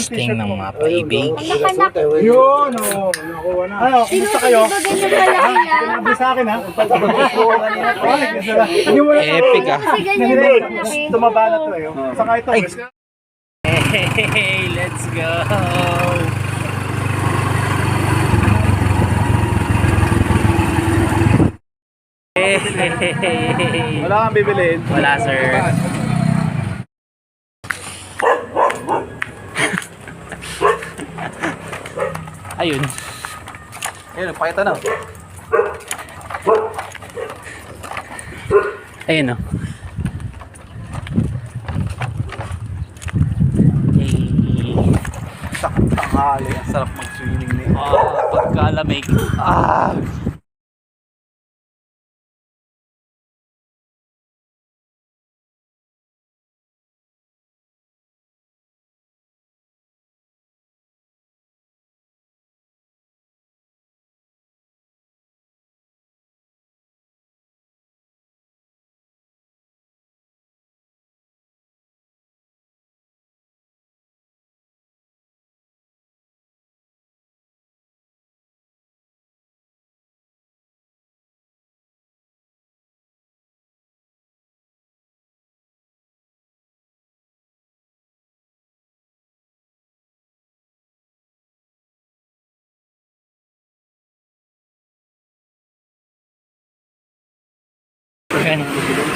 Sting ng mga paibig. Yun, oo. Nakuha na. Ano, kumusta kayo? Sinabi sa akin ha. Epic ah. Tumaba na to eh. Saka ito. Hey, let's go! Hey. Wala kang bibilin. Wala, sir. Ayun. Ayun, pakita na. Ayun oh. Tanghali. Ang sarap mag-swimming na yun. Ah, pagkalamig. Ah. Ayan,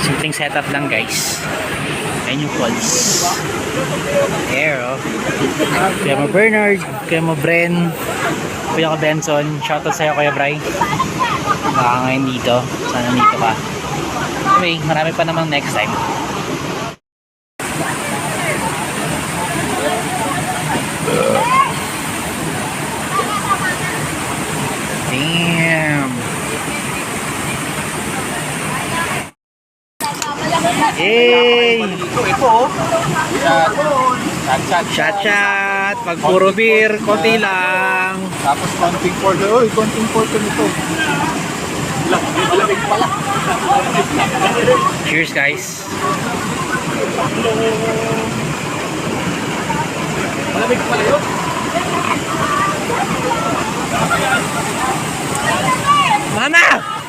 simpleng setup lang guys. Ayan yung falls. There oh. Kuya mo Bernard, Kuya mo Bren, Kuya ko Benson. Shoutout sa'yo Kuya Bray. Baka ngayon dito. Sana dito ka. Anyway, marami pa namang next time. Damn. Yay! Ito, ito oh. Chat. Chat, chat. Chat chat! Pag puro beer, konti lang. Tapos konting porto. Uy, konting porto nito. Malamig pala. Cheers guys! Malamig pala yun. Mama!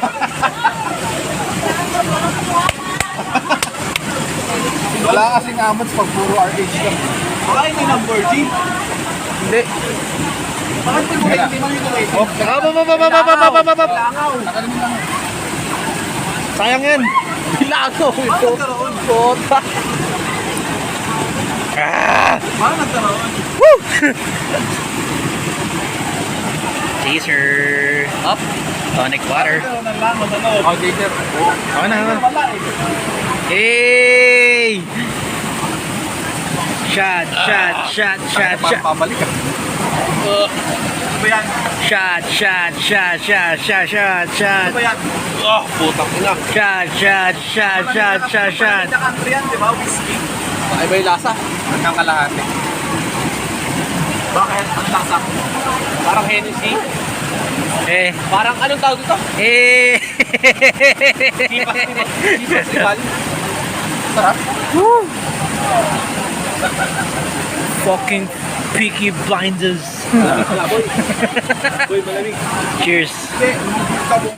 Wala kasing amots pag puro RH lang. Baka hindi number G. Hindi. Bakit hindi mo hindi mo ito eh? Oh, Langaw! Nakalim lang. Sayang yan! Bilangaw ito. nagkaroon? Kota. Ah! Paano nagkaroon? Chaser! Up! Tonic water. Ano? Oh, na, ako na. Wala eh. Hey! Shot, shot, shot, shot, Paano shot. pabalik ka? Ano? Shot, shot, shot, shot, shot, shot, shot. Ano ba yan? Oh, putang ina. Shot, shot, shot, shot, shot, shot. Sa country yan, di ba? Whiskey. Iba yung lasa. Hanggang kalahati. Bakit? Ang lasa? Parang Hennessy. Eh, Parang anong tawag ito? eh. Chivas Rival. Sarap. Fucking Peaky Blinders. Malamig pala, boy. Boy, malamig. Cheers. Hindi, tabo.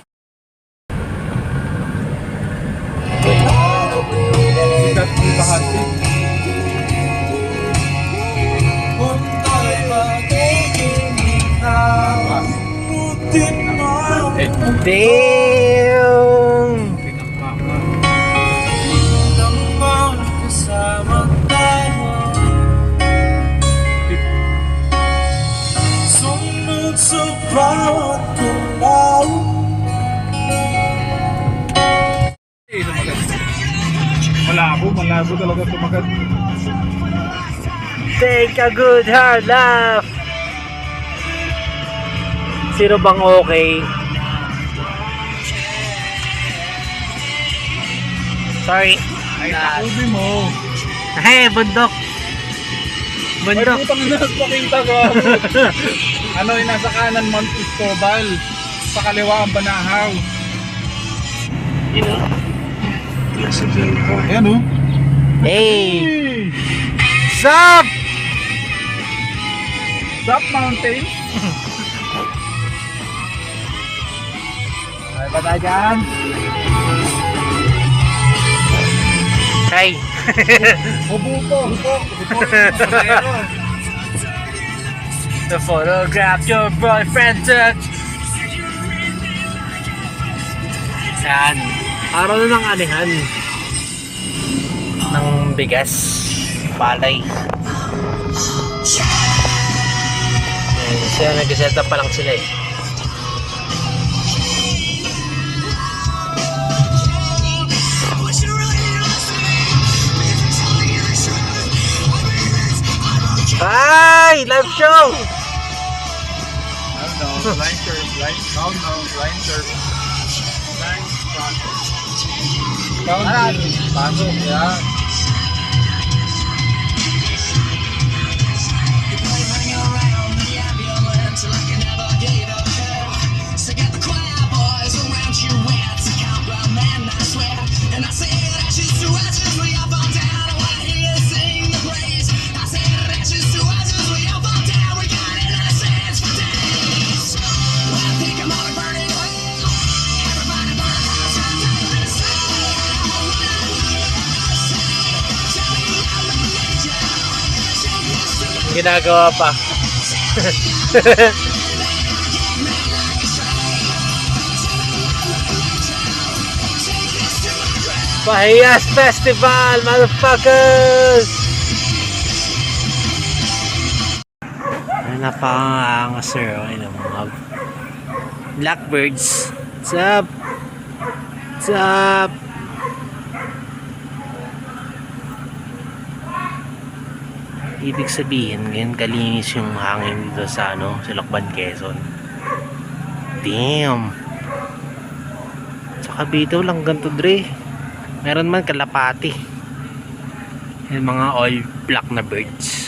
Sikat yung bahati. Eh, Damn. Sa bawat galaw malabo, malabo talaga tumagat. Take a good hard laugh. Sino bang okay? Sorry. Ay, takubi mo. Hey, bundok. Ay, Bundok. putang ina, nagpakita ka. ano, yung nasa kanan, Mount Cristobal. Sa kaliwa ang Banahaw. Ayan o. Hey. Sup? Top Mountain. Ay ba tayo dyan? Hi! Po, hubo. Hubo. The photograph your boyfriend took. Yan. Araw na ng anihan. Ng bigas. Palay. Yan. Siya nag-set up pa lang sila eh. Line curve, line, no, no, line curve. Line front. Count. Pasok, yan. Ginagawa pa. Pahiyas Festival, motherfuckers! Ay, napakangas sir, oh. Ayun, mga blackbirds. What's up? What's up? Ibig sabihin, ngayon kalinis yung hangin dito sa ano, sa Lokban, Quezon. Damn! Sa Cavite, lang ganito dre. Meron man kalapati. Yung mga all black na birds.